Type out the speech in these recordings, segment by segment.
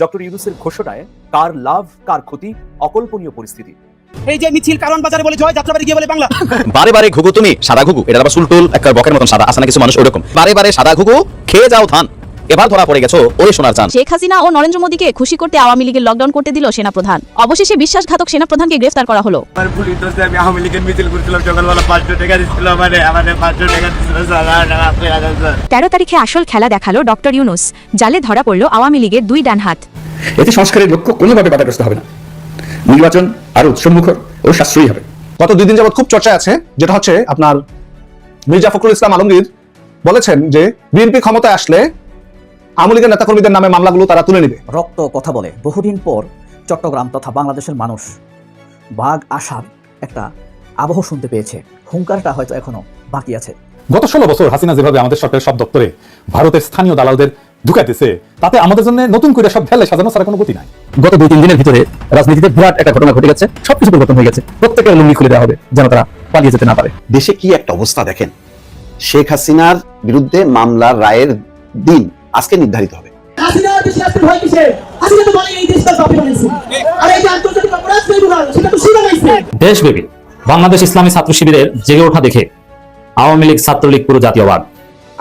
Doctor ইউনুসের ঘোষণায় কার লাভ কার ক্ষতি অকল্পনীয় পরিস্থিতি। এই যে মিছিল কারণ বাজারে বলে জয় যাত্রাবাড়ি গিয়ে বলে বাংলা। বারে বারে ঘুঘু তুমি সাদা ঘুঘু এটা আবার সুলটুল একটা বকের মতন সাদা আসলে না কিছু মানুষ ওরকম বারে বারে সাদা ঘুঘু খেয়ে যাও ধান। এবার ধরা পড়ে গেছো ওরে সোনার চান শেখ হাসিনা ও নরেন্দ্র মোদীকে খুশি করতে আওয়ামী লীগের লকডাউন করতে দিল সেনাপ্রধান। অবশেষে বিশ্বাসঘাতক সেনাপ্রধানকে গ্রেফতার করা হলো। আমার আমি আওয়ামী লীগের মিছিল করছিলাম টাকা মানে আমাদের টাকা তেরো তারিখে আসল খেলা দেখাল ডক্টর ইউনুস জালে ধরা পড়ল আওয়ামী লীগের দুই ডান হাত। এতে সংস্কারের লক্ষ্য কোনোভাবে বাধাগ্রস্ত হবে না। নির্বাচন আরও উৎসবমুখর ও সাশ্রয়ী হবে। গত দুই দিন যাবত খুব চর্চা আছে যেটা হচ্ছে আপনার মির্জা ফখরুল ইসলাম আলমগীর বলেছেন যে বিএনপি ক্ষমতায় আসলে আওয়ামী লীগের নেতাকর্মীদের নামে মামলাগুলো তারা তুলে নেবে। রক্ত কথা বলে বহুদিন পর চট্টগ্রাম তথা বাংলাদেশের মানুষ বাঘ আসার একটা আবহ শুনতে পেয়েছে। হুঙ্কারটা হয়তো এখনও বাকি আছে। গত ষোলো বছর হাসিনা যেভাবে আমাদের সরকারের সব দপ্তরে ভারতের স্থানীয় দালালদের ঢুকাইতেছে তাতে আমাদের জন্য নতুন করে সব ঢেলে সাজানো ছাড়া কোনো গতি নাই। গত দুই তিন দিনের ভিতরে রাজনীতিতে বিরাট একটা ঘটনা ঘটে গেছে সবকিছু পরিবর্তন হয়ে গেছে। প্রত্যেকের লুঙ্গি খুলে দেওয়া হবে যেন তারা পালিয়ে যেতে না পারে। দেশে কি একটা অবস্থা দেখেন শেখ হাসিনার বিরুদ্ধে মামলার রায়ের দিন আজকে নির্ধারিত হবে। দেশব্যাপী বাংলাদেশ ইসলামী ছাত্র শিবিরের জেগে ওঠা দেখে আওয়ামী লীগ ছাত্রলীগ পুরো জাতীয়বাদ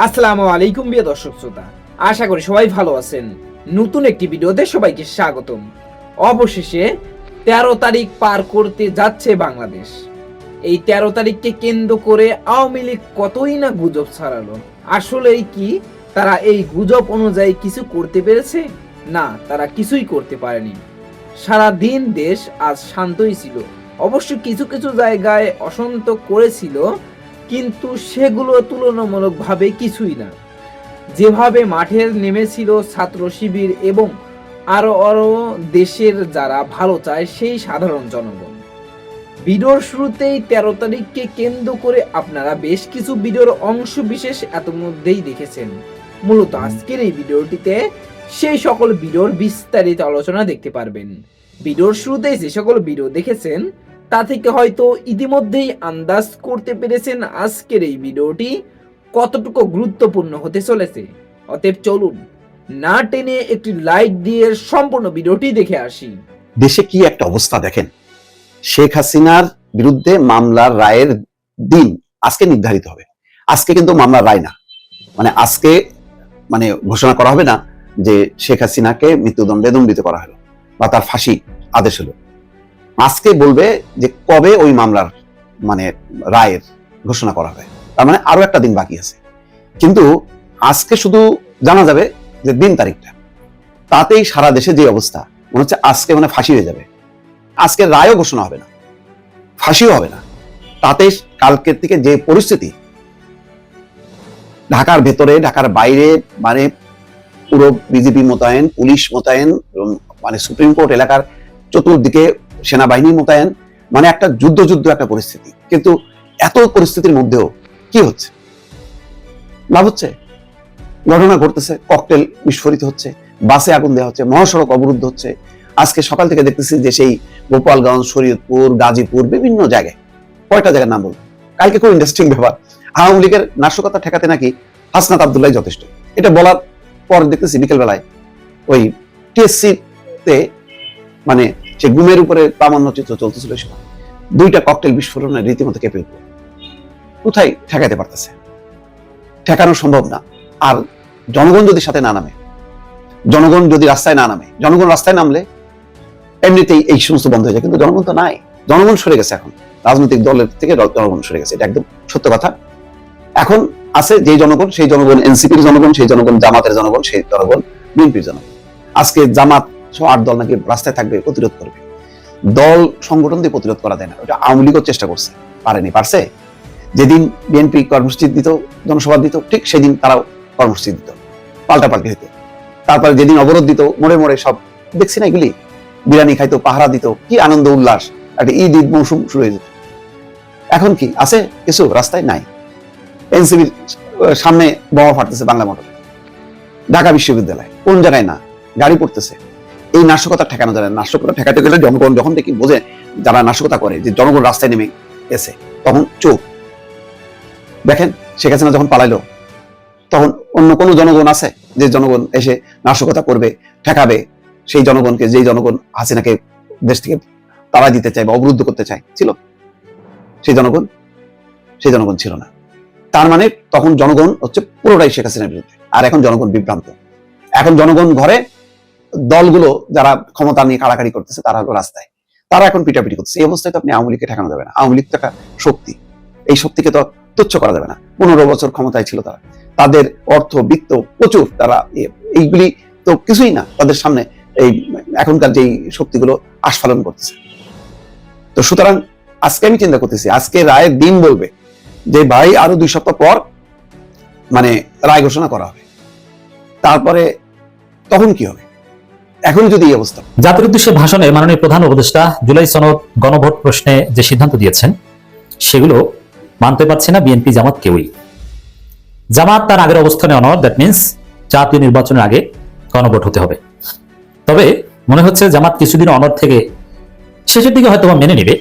আসসালামু আলাইকুম প্রিয় দর্শক শ্রোতা। আশা করি সবাই ভালো আছেন। নতুন একটি ভিডিওতে সবাইকে স্বাগতম। অবশেষে তেরো তারিখ পার করতে যাচ্ছে বাংলাদেশ। এই তেরো তারিখকে কেন্দ্র করে আওয়ামী লীগ কতই না গুজব ছড়ালো। আসলেই কি তারা এই গুজব অনুযায়ী কিছু করতে পেরেছে? না, তারা কিছুই করতে পারেনি। সারা দিন দেশ আজ শান্তই ছিল। অবশ্য কিছু কিছু জায়গায় অশান্ত করেছিল, কিন্তু সেগুলো তুলনামূলকভাবে কিছুই না। যেভাবে মাঠে নেমেছিল ছাত্র শিবির এবং আরও আরও দেশের যারা ভালো চায়, সেই সাধারণ জনগণ। ভিডিওর শুরুতেই তেরো তারিখকে কেন্দ্র করে আপনারা বেশ কিছু ভিডিওর অংশ বিশেষ এত মধ্যেই দেখেছেন। মূলত আজকের এই ভিডিওটিতে সেই সকল ভিডিওর বিস্তারিত আলোচনা দেখতে পারবেন। ভিডিওর শুরুতেই যে সকল ভিডিও দেখেছেন, তা থেকে হয়তো ইতিমধ্যেই আন্দাজ করতে পেরেছেন আজকের এই ভিডিওটি কতটুকু গুরুত্বপূর্ণ হতে চলেছে। অতএব চলুন না টেনে একটি লাইক দিয়ে সম্পূর্ণ ভিডিওটি দেখে আসি। দেশে কি একটা অবস্থা দেখেন? শেখ হাসিনার বিরুদ্ধে মামলার রায়ের দিন আজকে নির্ধারিত হবে। আজকে কিন্তু মামলার রায় না। মানে আজকে মানে ঘোষণা করা হবে না যে শেখ হাসিনাকে মৃত্যুদণ্ডে দণ্ডিত করা হলো বা তার ফাঁসি আদেশ হলো। আজকে বলবে যে কবে ওই মামলার মানে রায়ের ঘোষণা করা হবে তার মানে আরও একটা দিন বাকি আছে। কিন্তু আজকে শুধু জানা যাবে যে দিন তারিখটা। তাতেই সারা দেশে যে অবস্থা, মনে হচ্ছে আজকে মানে ফাঁসি হয়ে যাবে। আজকে রায়ও ঘোষণা হবে না। ফাঁসিও হবে না। তাতে কালকের থেকে যে পরিস্থিতি ঢাকার ভেতরে, ঢাকার বাইরে মানে পুরো বিজেপি মোতায়েন, পুলিশ মোতায়েন মানে সুপ্রিম কোর্ট এলাকার চতুর্দিকে সেনাবাহিনী মোতায়েন মানে একটা যুদ্ধ যুদ্ধ একটা পরিস্থিতি। কিন্তু এত পরিস্থিতির মধ্যেও কি হচ্ছে? লাভ হচ্ছে? ঘটনা ঘটতেছে, ককটেল বিস্ফোরিত হচ্ছে, বাসে আগুন দেওয়া হচ্ছে, মহাসড়ক অবরুদ্ধ হচ্ছে। আজকে সকাল থেকে দেখতেছি যে সেই গোপালগঞ্জ, শরীয়তপুর, গাজীপুর, বিভিন্ন জায়গায়, কয়টা জায়গার নাম বলব কালকে খুব ইন্টারেস্টিং ব্যাপার। আওয়ামী লীগের নাশকতা ঠেকাতে নাকি হাসনাত আবদুল্লাহ যথেষ্ট। এটা বলার পর দেখতেছি বিকেল বেলায় ওই টিএসসি তে মানে সে গুমের উপরে প্রামাণ্য চিত্র চলতেছিল সময় দুইটা ককটেল বিস্ফোরণে রীতিমতো কেঁপে উঠল। কোথায় ঠেকাতে পারতেছে? ঠেকানো সম্ভব না। আর জনগণ যদি সাথে না নামে, জনগণ যদি রাস্তায় না নামে, জনগণ রাস্তায় নামলে এমনিতেই এই সমস্ত বন্ধ হয়ে যায়। কিন্তু জনগণ তো নাই। জনগণ সরে গেছে এখন। রাজনৈতিক দলের থেকে জনগণ সরে গেছে। এটা একদম সত্য কথা। এখন আছে যে জনগণ, সেই জনগণ এনসিপির জনগণ, সেই জনগণ জামাতের জনগণ, সেই জনগণ বিএনপির জনগণ। আজকে জামাত সহ আট দল নাকি রাস্তায় থাকবে প্রতিরোধ করবে। দল সংগঠন দিয়ে প্রতিরোধ করা যায় না। ওটা আওয়ামী লীগও চেষ্টা করছে। পারেনি, পারছে? যেদিন বিএনপি কর্মসূচি দিত, জনসভা দিত, ঠিক সেদিন তারাও কর্মসূচি দিত। পাল্টাপাল্টি হইতো তারপরে যেদিন অবরোধ দিত মোড়ে মোড়ে সব দেখছি না এগুলি? বিরিয়ানি খাইতো, পাহারা দিত। কি আনন্দ, উল্লাস। একটা ঈদ ঈদ, মৌসুম শুরু হয়ে যেত। এখন কি? আছে? কিছু? রাস্তায়? নাই। এনসিবির সামনে বোমা ফাটতেছে বাংলা মোটর। ঢাকা বিশ্ববিদ্যালয়, কোন জায়গায় না, গাড়ি পড়তেছে। এই নাশকতা ঠেকানো যায় নাশকতা ঠেকাতে গেলে জনগণ যখন দেখি বোঝে, যারা নাশকতা করে, যে জনগণ রাস্তায় নেমে এসে তখন চোখ দেখেন, শেখ হাসিনা যখন পালাইলো, তখন অন্য কোনো জনগণ আছে যে জনগণ এসে নাশকতা করবে, ঠেকাবে, সেই জনগণকে, যেই জনগণ হাসিনাকে দেশ থেকে তারা দিতে চায় বা অবরুদ্ধ করতে চায়, ছিল। সেই জনগণ সেই জনগণ ছিল না। তার মানে তখন জনগণ হচ্ছে পুরোটাই শেখ হাসিনার বিরুদ্ধে। আর এখন জনগণ বিভ্রান্ত। এখন জনগণ ঘরে দলগুলো যারা ক্ষমতা নিয়ে কাড়াকাড়ি করতেছে, তারা হলো রাস্তায়। তারা এখন পিটাপিটি করতেছে। এই অবস্থায় তো আপনি আওয়ামী লীগকে ঠেকানো যাবে না। আওয়ামী লীগ তো একটা শক্তি। এই শক্তিকে তো তুচ্ছ করা যাবে না। পনেরো বছর ক্ষমতায় ছিল তারা। তাদের অর্থ, বিত্ত প্রচুর তারা এইগুলি তো কিছুই না। তাদের সামনে এই এখনকার যেই শক্তিগুলো আস্ফালন করতেছে। তো সুতরাং আজকে আমি চিন্তা করতেছি, আজকে রায়ের দিন বলবে যে ভাই আরও দুই সপ্তাহ পর মানে রায় ঘোষণা করা হবে। তারপরে তখন কি হবে? এখন যদি এই অবস্থা। জাতির উদ্দেশ্যে ভাষণে মাননীয় প্রধান উপদেষ্টা জুলাই সনদ গণভোট প্রশ্নে যে সিদ্ধান্ত দিয়েছেন, সেগুলো মানতে পারছে না বিএনপি জামাত কেউই। জামাত তার আগের অবস্থানে অনর দ্যাট মিনস জাতীয় নির্বাচনের আগে গণভোট হতে হবে। তবে মনে হচ্ছে জামাত কিছুদিন অনর থেকে শেষের দিকে হয়তো মেনে নেবে।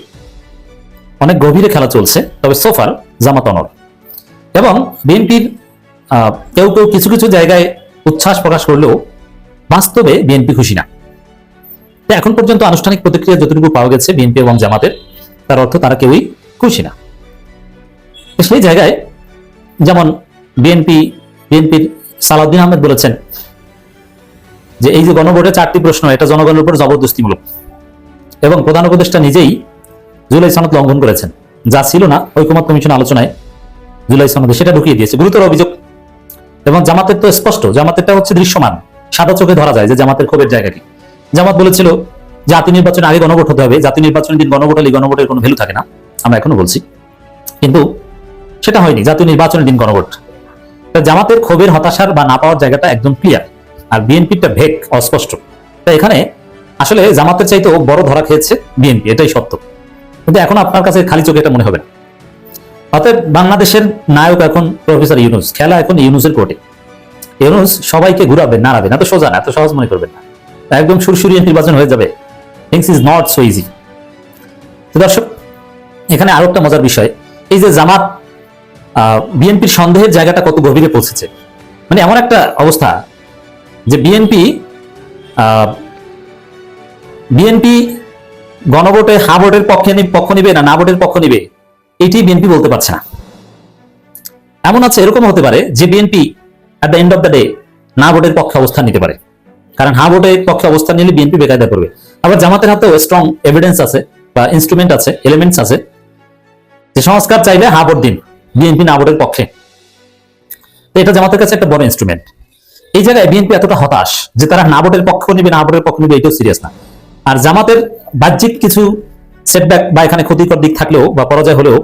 অনেক গভীরে খেলা চলছে, তবে সোফার জামাত অনর এবং বিএনপির কেউ কেউ কিছু কিছু জায়গায় উচ্ছ্বাস প্রকাশ করলেও বাস্তবে বিএনপি খুশি না। এখন পর্যন্ত আনুষ্ঠানিক প্রতিক্রিয়া যতটুকু পাওয়া গেছে বিএনপি এবং জামাতের, তার অর্থ তারা কেউই খুশি না। সেই জায়গায় যেমন বিএনপি, বিএনপির সালাউদ্দিন আহমেদ বলেছেন যে, এই যে গণভোটে চারটি প্রশ্ন, এটা জনগণের উপর জবরদস্তিমূলক। এবং প্রধান উপদেষ্টা নিজেই জুলাই সনদ লঙ্ঘন করেছেন। যা ছিল না ঐকমত কমিশন আলোচনায় জুলাই সনদে সেটা ঢুকিয়ে দিয়েছে। গুরুতর অভিযোগ। এবং জামাতের তো স্পষ্ট, জামাতেরটা হচ্ছে দৃশ্যমান। সাদা চোখে ধরা যায় যে জামাতের ক্ষোভের জায়গা কি জামাত বলেছিল, জাতীয় নির্বাচন আগে গণভোট হতে হবে। জাতীয় নির্বাচনের দিন গণভোট হলে গণভোটের কোনো ভ্যালু থাকে না। আমরা এখনও বলছি। কিন্তু সেটা হয়নি, জাতীয় নির্বাচনের দিন গণভোট। জামাতের ক্ষোভের হতাশার বা না পাওয়ার জায়গাটা একদম ক্লিয়ার আর বিএনপিটা ভেক অস্পষ্ট। তা এখানে আসলে জামাতের চাইতেও বড় ধরা খেয়েছে বিএনপি, এটাই সত্য। কিন্তু এখন আপনার কাছে খালি চোখে এটা মনে হবে না। অতএব বাংলাদেশের নায়ক এখন প্রফেসর ইউনুস, খেলা এখন ইউনুসের কোর্টে ইউনুস সবাইকে ঘুরাবে, নাড়াবে, না তো সোজা না, এত সহজ মনে করবেন না। একদম সুরসুরিয়ে নির্বাচন হয়ে যাবে। Things is not so easy তো দর্শক, এখানে আরও একটা মজার বিষয়, এই যে জামাত বিএনপির সন্দেহের জায়গাটা কত গভীরে পৌঁছেছে। মানে এমন একটা অবস্থা যে বিএনপি বিএনপি গণভোটে হা ভোটের পক্ষে পক্ষ নিবে না না ভোটের পক্ষ নিবে, এটি বিএনপি বলতে পারছে না। এমন আছে, এরকম হতে পারে যে BNP at the end of the day না ভোটের পক্ষে অবস্থান নিতে পারে। কারণ হা ভোটের পক্ষে অবস্থান নিলে বিএনপি বেকায়দা করবে আবার জামাতের হাতেও স্ট্রং এভিডেন্স আছে বা ইনস্ট্রুমেন্ট আছে এলিমেন্টস আছে। যে সংস্কার চাইলে হা ভোট দিন, বিএনপি না ভোটের পক্ষে। তো এটা জামাতের কাছে একটা বড় ইনস্ট্রুমেন্ট এই জায়গায় বিএনপি এতটা হতাশ যে তারা না ভোটের পক্ষ নিবে, না ভোটের পক্ষ নিবে, এটাও সিরিয়াস না। আর জামাতের বাহ্যিক কিছু সেটব্যাক বা এখানে ক্ষতিকর দিক থাকলেও বা পরাজয় হলেও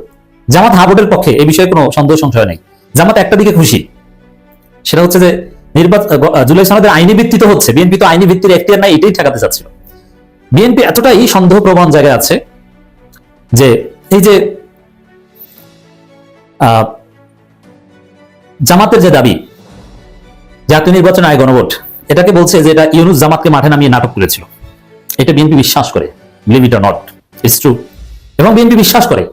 জামাত হা ভোটের পক্ষে এই বিষয়ে কোনো সন্দেহ সংশয় নেই। জামাত একটা দিকে খুশি। সেটা হচ্ছে যে নির্বাচন জুলাই সনদের আইনি ভিত্তি তো হচ্ছে। বিএনপি তো আইনি ভিত্তির এখতিয়ার নাই, এটাই ঠেকাতে চাচ্ছিল। বিএনপি এতটাই সন্দেহ প্রবণ জায়গায় আছে যে এই যে জামাতের যে দাবি, জাতীয় নির্বাচন আয় গণভোট, এটাকে বলছে যে এটা ইউনুস জামাতকে মাঠে নামিয়ে নাটক করেছিল। এটা বিএনপি বিশ্বাস করে believe it not it's true এবং বিএনপি বিশ্বাস করে,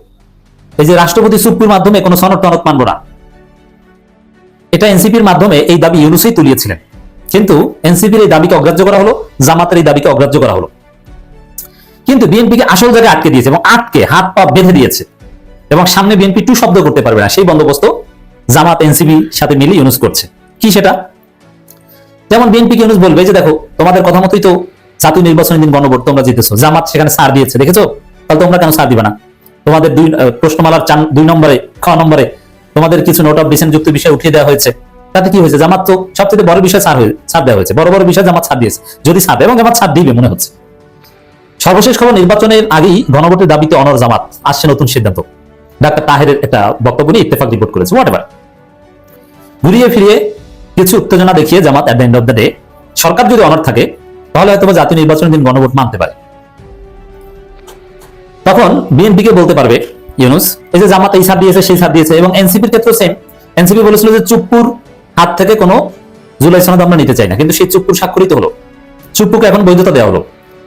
এই যে রাষ্ট্রপতি চুক্তির মাধ্যমে কোনো সনদ টনদ মানব না। এটা এনসিপির মাধ্যমে এই দাবি ইউনুসই তুলিয়েছিলেন। কিন্তু এনসিপির এই দাবিকে অগ্রাহ্য করা হলো, জামাতের এই দাবিকে অগ্রাহ্য করা হলো। কিন্তু বিএনপিকে আসল জায়গায় আটকে দিয়েছে এবং আটকে হাত পা বেঁধে দিয়েছে। এবং সামনে বিএনপি টু শব্দ করতে পারবে না, সেই বন্দোবস্ত জামাত এনসিপি সাথে মিলে ইউনুস করছে। কি সেটা? যেমন বিএনপি ইউনুস বলবে যে, দেখো, তোমাদের কথা মতোই তো জাতীয় নির্বাচনের দিন গণভোট তোমরা জিতেছো। জামাত সেখানে সার দিয়েছে, দেখেছ? তাহলে তোমরা কেন সার দিবে না? তোমাদের দুই প্রশ্নমালার চান দুই নম্বরে, খ নম্বরে তোমাদের কিছু নোট অফ ডিসেন্ট যুক্ত বিষয় উঠিয়ে দেওয়া হয়েছে। তাতে কি হয়েছে? জামাত তো সবচেয়ে বড় বিষয় ছাড় হয়ে ছাড় দেওয়া হয়েছে। বড় বড় বিষয় জামাত ছাড় দিয়েছে। যদি ছাড় দেয় এবং জামাত ছাড় দিবে, মনে হচ্ছে। সর্বশেষ খবর, নির্বাচনের আগেই গণভোটের দাবিতে অনর জামাত। আসছে নতুন সিদ্ধান্ত। ডাক্তার তাহেরের একটা বক্তব্য নিয়ে ইত্তেফাক রিপোর্ট করেছে। হোয়াট এভার ঘুরিয়ে ফিরিয়ে কিছু উত্তেজনা দেখিয়ে Jamaat at the end of the day সরকার যদি অনর থাকে তাহলে হয়তো জাতীয় নির্বাচনের দিন গণভোট মানতে পারে। তখন বিএনপি কে বলতে পারবে, ইউনুস, এই যে জামাত এই সার দিয়েছে, সেই সার দিয়েছে, এবং এনসিপির ক্ষেত্রে সেম এনসিপি বলেছিল যে চুপ্পুর হাত থেকে কোনো জুলাই সনদ আমরা নিতে চাই না, কিন্তু সেই চুপ্পুর স্বাক্ষরিত হলো। চুপ্পুকে এখন বৈধতা দেওয়া হলো।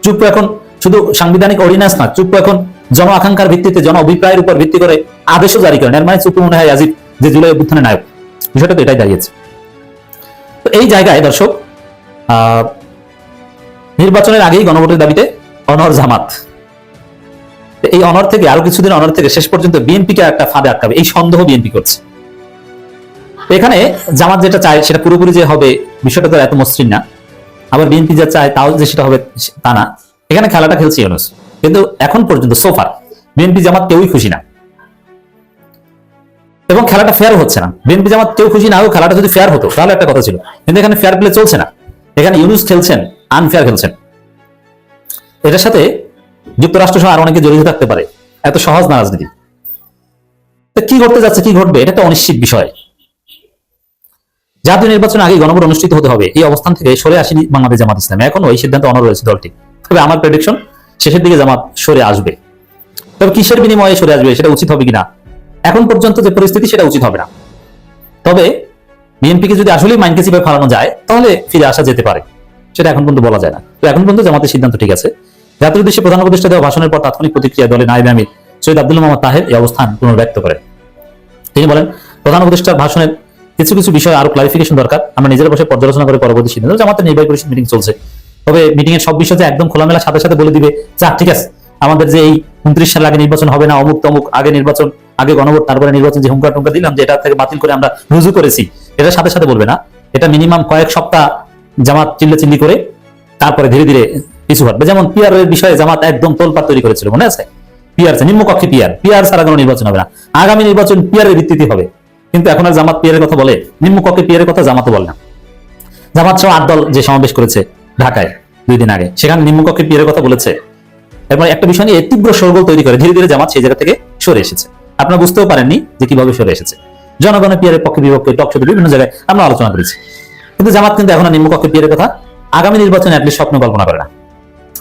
চুপ্পু এখন শুধু সাংবিধানিক অর্ডিন্যান্স না, চুপ্পু এখন জন আকাঙ্ক্ষার ভিত্তিতে, জন অভিপ্রায়ের উপর ভিত্তি করে আদেশও জারি করেন। এর মানে চুপ্পু মনে হয় আজিব যে জুলাই অভ্যুত্থানের নায়ক। বিষয়টা তো এটাই দাঁড়িয়েছে। তো এই জায়গায় দর্শক নির্বাচনের আগেই গণভোটের দাবিতে অনর জামাত। এই অনর থেকে আরও কিছুদিন অনর থেকে শেষ পর্যন্ত বিএনপিকে একটা ফাঁদে আটকাবে। এই সন্দেহ বিএনপি করছে। এখানে জামাত যেটা চায় সেটা পুরোপুরি যে হবে বিষয়টা তো এত মসৃণ না। আবার বিএনপি যা চায় তাও যে সেটা হবে তা না। এখানে খেলাটা খেলছে ইউনুস। কিন্তু এখন পর্যন্ত সোফার বিএনপি জামাত কেউই খুশি না। এবং খেলাটা ফেয়ার হচ্ছে না। বিএনপি জামাত কেউ খুশি না হোক খেলাটা যদি ফেয়ার হতো, তাহলে একটা কথা ছিল। কিন্তু এখানে ফেয়ার প্লে চলছে না। এখানে ইউনুস খেলছেন আনফেয়ার খেলছেন। এটার সাথে যুক্তরাষ্ট্র সহ আরও অনেকে জড়িত থাকতে পারে। এত সহজ না রাজনীতি। কি ঘটতে যাচ্ছে, কি ঘটবে, এটা একটা অনিশ্চিত বিষয়। জাতীয় নির্বাচন আগে গণভোট অনুষ্ঠিত হতে হবে। এই অবস্থান থেকে সরে আসেনি বাংলাদেশ জামাত ইসলাম। এখনও এই সিদ্ধান্ত অনর রয়েছে দলটি। তবে আমার প্রেডিকশন শেষের দিকে জামাত সরে আসবে। তবে কিসের বিনিময়ে সরে আসবে, সেটা উচিত হবে কিনা? এখন পর্যন্ত যে পরিস্থিতি, সেটা উচিত হবে না। তবে বিএনপিকে যদি আসলেই মাইন্ডকে চিপে ফালানো যায়, তাহলে ফিরে আসা যেতে পারে। সেটা এখন পর্যন্ত বলা যায় না। তো এখন পর্যন্ত জামাতের সিদ্ধান্ত ঠিক আছে। জাতীয় উদ্দেশ্যে প্রধান উপদেষ্টা দেওয়া ভাষণের পর তাৎক্ষণিক প্রতিক্রিয়া দলের নাইব আমির সৈয়দ আব্দুল মোহাম্মদ তাহের এই অবস্থান পুনর্ব্যক্ত করেন। তিনি বলেন, প্রধান উপদেষ্টার ভাষণের কিছু কিছু বিষয় আরও ক্লারিফিকেশন দরকার। আমরা নিজেরা বসে পর্যালোচনা করে পরবর্তী সিদ্ধান্ত। জামাতের নির্বাহী পরিষদ মিটিং চলছে। তবে মিটিং এর সব বিষয় একদম খোলামেলা সাথে সাথে বলে দিবে, যা ঠিক আছে। আমাদের যে এই উনত্রিশ সাল আগে নির্বাচন হবে না, অমুক তমুক আগে নির্বাচন, আগে গণভোট, তারপরে নির্বাচন যে হুঙ্কার টুঙ্কা দিলাম যে এটা থেকে বাতিল করে আমরা রুজু করেছি, এটা সাথে সাথে বলবে না। এটা মিনিমাম কয়েক সপ্তাহ জামাত চিল্লা চিল্লি করে তারপরে ধীরে ধীরে পিছু হটবে। যেমন পিআর এর বিষয়ে জামাত একদম তোলপাত তৈরি করেছিল, মনে আছে? পিআর নিম্নকক্ষে পিআর পিআর ছাড়া কোনো নির্বাচন হবে না। আগামী নির্বাচন পিআর এর ভিত্তিতে হবে। কিন্তু এখন আর জামাত পিআর এর কথা বলে, নিম্নকক্ষে পিআর এর কথা জামাতও বলে না। জামাত সহ আট দল যে সমাবেশ করেছে ঢাকায় দুই দিন আগে, সেখানে নিম্নকক্ষে পিআর এর কথা বলেছে। এরপর একটা বিষয় নিয়ে তীব্র সরগোল তৈরি করে, ধীরে ধীরে জামাত সেই জায়গা থেকে সরে এসেছে। আপনারা বুঝতেও পারেননি যে কীভাবে সরে এসেছে। জনগণের পিয়ারের পক্ষে বিপক্ষে টকশোতে বিভিন্ন জায়গায় আমরা আলোচনা করেছি। কিন্তু জামাত কিন্তু এখন নিম্নকক্ষে পিয়ারের কথা আগামী নির্বাচনে অ্যাটলিস্ট স্বপ্ন কল্পনা করে না।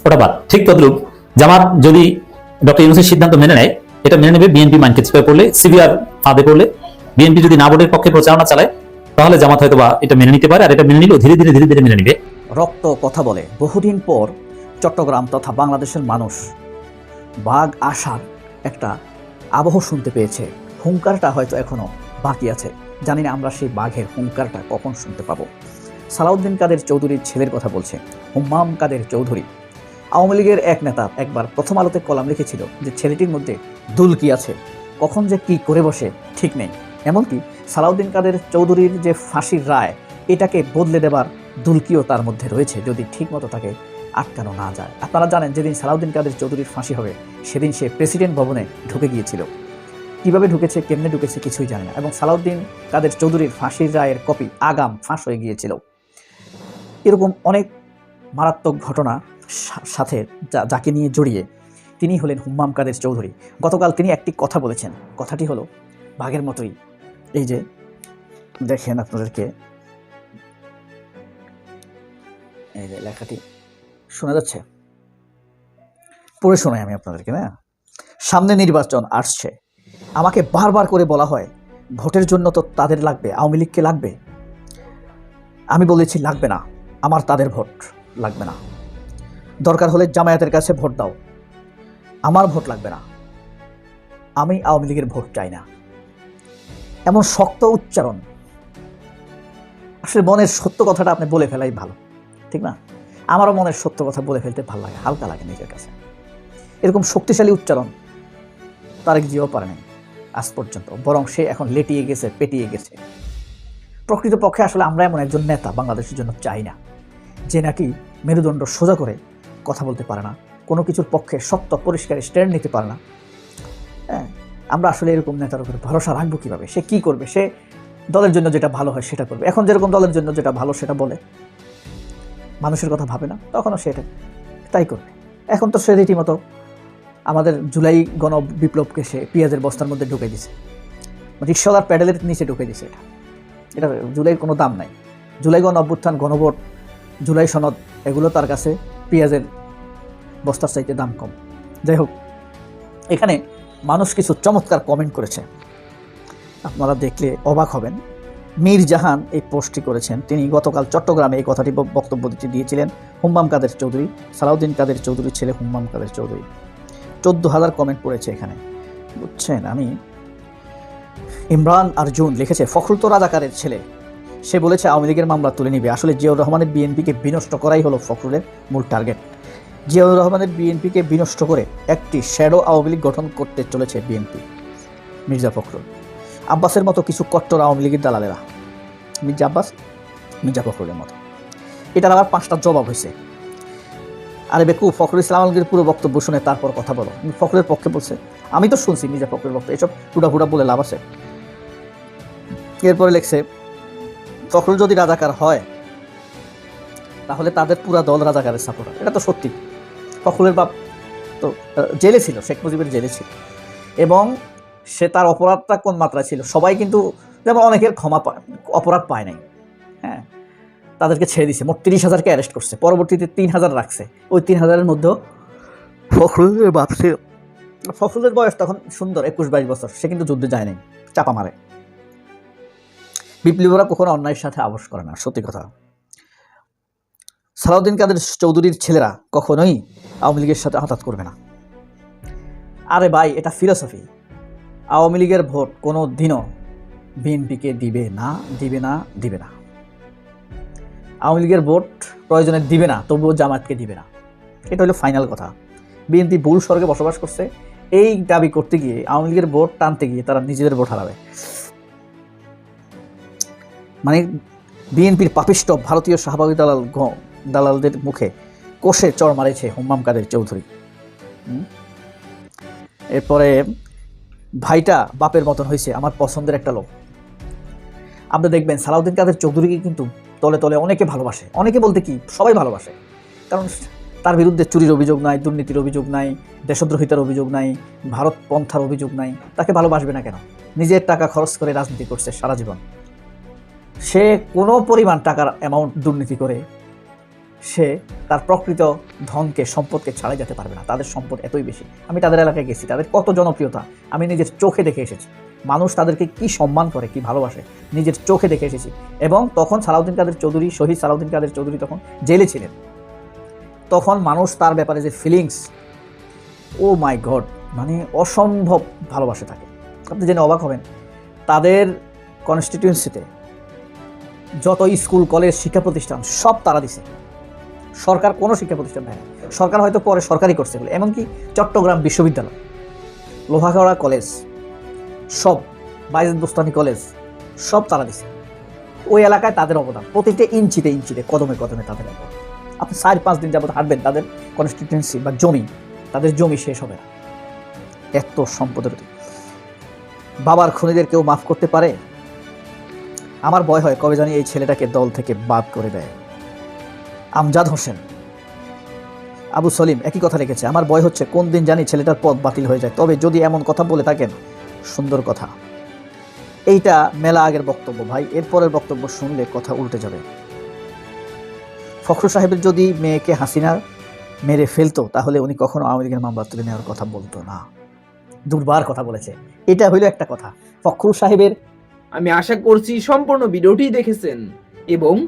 ওটা বাদ। ঠিক তদ্রুপ জামাত যদি ডক্টর ইউনুসের সিদ্ধান্ত মেনে নেয়, এটা মেনে নেবে বিএনপি মাইন্ডকে চিপে পড়লে সিভিআর ফাঁদে পড়লে, বিএনপি যদি না ভোটের পক্ষে প্রচারণা চালায়, তাহলে জামাত হয়তো বা এটা মেনে নিতে পারে, আর এটা মেনে নিলেও ধীরে ধীরে ধীরে ধীরে মেনে নিবে। রক্ত কথা বলে, বহুদিন পর চট্টগ্রাম তথা বাংলাদেশের মানুষ বাঘ আসার একটা আবহ শুনতে পেয়েছে। হুঙ্কারটা হয়তো এখনও বাকি আছে। জানি না আমরা সেই বাঘের হুঙ্কারটা কখন শুনতে পাবো। সালাউদ্দিন কাদের চৌধুরীর ছেলের কথা বলছে। হুম্মাম কাদের চৌধুরী। আওয়ামী লীগের এক নেতা একবার প্রথম আলোতে কলাম লিখেছিল যে ছেলেটির মধ্যে দুলকি আছে? কখন যে কি করে বসে, ঠিক নেই। এমনকি সালাউদ্দিন কাদের চৌধুরীর যে ফাঁসির রায়, এটাকে বদলে দেবার দুলকিও তার মধ্যে রয়েছে যদি ঠিকমতো তাকে আটকানো না যায়। আপনারা জানেন, যেদিন সালাউদ্দিন কাদের চৌধুরীর ফাঁসি হবে, সেদিন সে প্রেসিডেন্ট ভবনে ঢুকে গিয়েছিল। কীভাবে ঢুকেছে, কেমনে ঢুকেছে কিছুই জানে না। এবং সালাউদ্দিন কাদের চৌধুরীর ফাঁসির রায়ের কপি আগাম ফাঁস হয়ে গিয়েছিল। এরকম অনেক মারাত্মক ঘটনা সাথে যা- যাকে নিয়ে জড়িয়ে তিনি হলেন হুম্মাম কাদের চৌধুরী। গতকাল তিনি একটি কথা বলেছেন। কথাটি হলো, বাঘের মতোই। এই যে, দেখেন আপনাদেরকে। এই যে লেখাটি, শোনা যাচ্ছে? পড়ে শোনাই আমি আপনাদেরকে না সামনে নির্বাচন আসছে। আমাকে বারবার করে বলা হয়, ভোটের জন্য তো তাদের লাগবে, আওয়ামী লীগকে লাগবে। আমি বলেছি, লাগবে না, আমার তাদের ভোট লাগবে না। দরকার হলে জামায়াতের কাছে ভোট দাও। আমার ভোট লাগবে না। আমি আওয়ামী লীগের ভোট চাই না। এমন শক্ত উচ্চারণ। আসলে মনের সত্য কথাটা আপনি বলে ফেলাই ভালো, ঠিক না? আমারও মনের সত্য কথা বলে ফেলতে ভালো লাগে, হালকা লাগে নিজের কাছে। এরকম শক্তিশালী উচ্চারণ, তারেক জিও পারেনি। আজ পর্যন্ত, বরং সে এখন লেটিয়ে গেছে, পেটিয়ে গেছে। প্রকৃতপক্ষে আসলে আমরা এমন একজন নেতা বাংলাদেশের জন্য চাই না, যে নাকি মেরুদণ্ড সোজা করে কথা বলতে পারে না, কোনো কিছুর পক্ষে সত্য পরিষ্কার স্ট্যান্ড নিতে পারে না। হ্যাঁ আমরা আসলে এরকম নেতার উপরে ভরসা রাখব কীভাবে? সে কি করবে? সে দলের জন্য যেটা ভালো হয় সেটা করবে। এখন যেরকম দলের জন্য যেটা ভালো সেটা বলে, মানুষের কথা ভাবে না, তখনও সে এটা তাই করবে। এখন তো সে রীতিমতো আমাদের জুলাই গণ বিপ্লবকে সে পেঁয়াজের বস্তার মধ্যে ঢুকে দিছে। রিক্সাওয়ালার প্যাডেলের নিচে ঢুকে দিছে এটা। এটা জুলাইয়ের কোনো দাম নাই। জুলাই গণ অভ্যুত্থান, গণভোট, জুলাই সনদ, এগুলো তার কাছে পেঁয়াজের বস্তার চাইতে দাম কম। যাই হোক, এখানে মানুষ কিছু চমৎকার কমেন্ট করেছে। আপনারা দেখলে অবাক হবেন। মীর জাহান এই পোস্টটি করেছেন। তিনি গতকাল চট্টগ্রামে এই কথাটি ব- বক্তব্যটি দিয়েছিলেন। হুম্মাম কাদের চৌধুরী, সালাউদ্দিন কাদের চৌধুরীর ছেলে হুম্মাম কাদের চৌধুরী। চোদ্দ হাজার কমেন্ট পড়েছে এখানে। বুঝছেন, আমি ইমরান আরজুন লিখেছে, ফখরুল তো রাজাকারের ছেলে। সে বলেছে, আওয়ামী লীগের মামলা তুলে নিবে। আসলে জিয়াউর রহমানের বিএনপিকে বিনষ্ট করাই হলো ফখরুলের মূল টার্গেট জিয়াউর রহমানের বিএনপিকে বিনষ্ট করে একটি শ্যাডো আওয়ামী লীগ গঠন করতে চলেছে বিএনপি, মির্জা ফখরুল। আব্বাসের মতো কিছু কট্টর আওয়ামী লীগের দালালেরা। মির্জা আব্বাস, মির্জা ফখরুলের মতো। এটার আবার পাঁচটা জবাব হয়েছে। আরে বেকু, ফখরুল ইসলাম আলমগীর পুরো বক্তব্য শুনে তারপর কথা বলো। ফখরের পক্ষে বলছে, আমি তো শুনছি মির্জা ফখরুলের বক্তব্য, এসব টুডা ফুটা বলে লাভ আছে। এরপরে লেখছে, ফখরুল যদি রাজাকার হয়, তাহলে তাদের পুরা দল রাজাকারের সাপোর্টার এটা তো সত্যি। ফখরুলের বাপ তো জেলে ছিল, শেখ মুজিবের জেলে ছিল। এবং সে তার অপরাধটা কোন মাত্রায় ছিল? সবাই কিন্তু, যেমন অনেকের ক্ষমা পায় অপরাধ পায় নাই। হ্যাঁ? তাদেরকে ছেড়ে দিছে। মোট তিরিশ হাজারকে অ্যারেস্ট করছে। পরবর্তীতে তিন হাজার রাখছে। ওই তিন হাজারের মধ্যেও ফখরুলের বাপ ছিল। ফখরুলের বয়স তখন সুন্দর, একুশ বাইশ বছর। সে কিন্তু যুদ্ধে যায় নাই। চাপা মারে। বিপ্লবীরা কখনো অন্যায়ের সাথে আবশ করে না। সত্যি কথা। সালাউদ্দিন কাদের চৌধুরীর ছেলেরা কখনোই আওয়ামী লীগের সাথে হঠাৎ করবে না। আরে ভাই, এটা ফিলোসফি আওয়ামী লীগের ভোট কোনো দিনও বিএনপিকে দিবে না দিবে না দিবে না। আওয়ামী লীগের ভোট প্রয়োজনে দিবে না, তবুও জামাতকে দিবে না। এটা হলো ফাইনাল কথা। বিএনপি ভুল স্বর্গে বসবাস করছে, এই দাবি করতে গিয়ে, আওয়ামী লীগের ভোট টানতে গিয়ে তারা নিজেদের ভোট হারাবে। মানে বিএনপির পাপিষ্ট ভারতীয় শাহবাগী দালাল দালালদের মুখে কোষে চড় মারেছে হুম্মাম কাদের চৌধুরী। এরপরে, ভাইটা বাপের মতন হয়েছে, আমার পছন্দের একটা লোক। আপনি দেখবেন সালাউদ্দিন কাদের চৌধুরীকে কিন্তু তলে তলে অনেকে ভালোবাসে। অনেকে বলতে কি, সবাই ভালোবাসে। কারণ তার বিরুদ্ধে চুরির অভিযোগ নাই, দুর্নীতির অভিযোগ নাই, দেশদ্রোহিতার অভিযোগ নাই ভারত পন্থার অভিযোগ নাই। তাকে ভালোবাসবে না কেন? নিজের টাকা খরচ করে রাজনীতি করছে সারা জীবন। সে কোনো পরিমাণ টাকার অ্যামাউন্ট দুর্নীতি করে সে তার প্রকৃত ধনকে, সম্পদকে ছাড়াই যেতে পারবে না। তাদের সম্পদ এতই বেশি। আমি তাদের এলাকায় গেছি, তাদের কত জনপ্রিয়তা। আমি নিজের চোখে দেখে এসেছি। মানুষ তাদেরকে কি সম্মান করে, কি ভালোবাসে, নিজের চোখে দেখে এসেছি। এবং তখন সালাউদ্দিন কাদের চৌধুরী, শহীদ সালাউদ্দিন কাদের চৌধুরী তখন জেলে ছিলেন। তখন মানুষ তার ব্যাপারে যে ফিলিংস ও মাই গড মানে অসম্ভব ভালোবাসে থাকে আপনি জেনে অবাক হবেন, তাদের কনস্টিটিউয়েন্সিতে যত স্কুল, কলেজ, শিক্ষা প্রতিষ্ঠান সব তারা দিছে। সরকার কোনো শিক্ষা প্রতিষ্ঠান দেয় সরকার হয়তো পরে সরকারি করছে বলে এমনকি চট্টগ্রাম বিশ্ববিদ্যালয় লোহাগড়া কলেজ, সব বাইজেদ বুস্তানি কলেজ, সব তারা দিছে। ওই এলাকায় তাদের অবদান, প্রতিটা ইঞ্চিতে ইঞ্চিতে, কদমে কদমে তাদের অবদান। আপনি চার পাঁচ দিন যাবত হাঁটবেন, তাদের কনস্টিটিউয়েন্সি বা জমি, তাদের জমি শেষ হবে না। এত সম্পদের বাবার খুনিদের কেউ মাফ করতে পারে? আমার ভয় হয় কবে জানি এই ছেলেটাকে দল থেকে বাদ করে দেয়। আমজাদ হোসেন। আবু সলিম, একই কথা লিখেছে, আমার ভয় হচ্ছে কোন দিন জানি ছেলেটার পথ বাতিল হয়ে যায়। তবে যদি এমন কথা বলে থাকেন, সুন্দর কথা। এইটা মেলা আগের বক্তব্য, ভাই। এরপরের বক্তব্য শুনলে কথা উল্টে যাবে। ফখরু সাহেবের যদি মেয়েকে হাসিনার মেরে ফেলতো, তাহলে উনি কখনো আওয়ামী লীগের মামলা তুলে নেওয়ার কথা বলতো না। দুর্বার কথা বলেছে। এটা হইল একটা কথা। ফখরু সাহেবের আমি আশা করছি সম্পূর্ণ ভিডিওটি দেখেছেন এবং